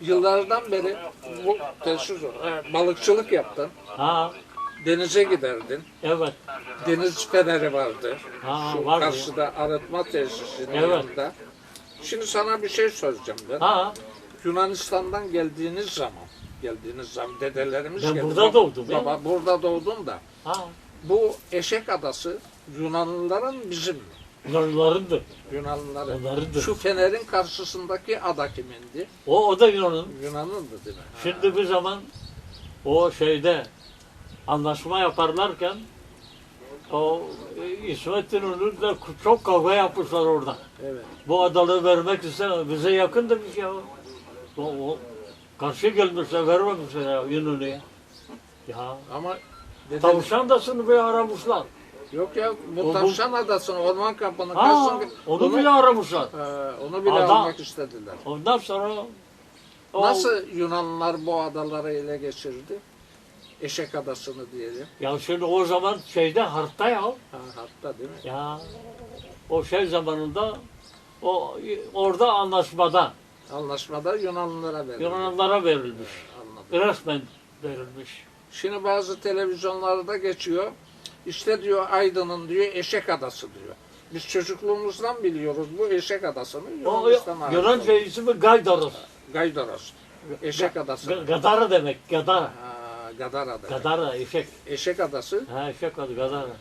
yıllardan beri bu tesis e, balıkçılık yaptın. Ha, Denize giderdin. evet. Deniz feneri vardı. Ha, Şu vardı. karşıda arıtma tesisinin Evet. yanında. Şimdi sana bir şey soracağım ben. Ha, Yunanistan'dan geldiğiniz zaman, geldiğiniz zaman dedelerimiz Ben geldi. burada doğdum? Baba burada doğdun da. ha. Bu Eşek Adası Yunanlıların bizim mi? Yunanlılarındı. Yunanlıların. Onlarındır. Şu fenerin karşısındaki ada kimindi? O, o da Yunan'ın. Yunan'ındı değil mi? Ha. Şimdi bir zaman o şeyde anlaşma yaparlarken o e, İsmet İnönü'yle çok kavga yapmışlar orada. Evet. Bu adaları vermek istemez. Bize yakın demiş ya. O, o karşı gelmişler vermemişler İnönü'ye. Ya Ama tavşan dasını bir aramışlar. Yok ya bu O bu- Tavşan Adası'nı, Orman Kampı'nı, Ha, Kasım, onu bile aramışlar. Ee, onu bile Ada- almak istediler. Ondan sonra o, Nasıl Yunanlılar bu adaları ele geçirdi? Eşek Adası'nı diyelim. Ya şimdi o zaman şeyde harpta ya. Ha, hatta değil mi? Ya o şey zamanında o orada anlaşmada Anlaşmada Yunanlılara verildi. Yunanlılara verilmiş. Anladım. Resmen verilmiş. Şimdi bazı televizyonlarda geçiyor. İşte diyor Aydın'ın diyor Eşek Adası diyor. Biz çocukluğumuzdan biliyoruz bu Eşek Adası'nı O Yunanistan ait Yunanca ismi Gaydaros. Gaydaros. Eşek Adası. Ga- Gadara demek. Gadara. Ha, Gadara'da. Gadara eşek. Eşek Adası Ha eşek adı Gadara.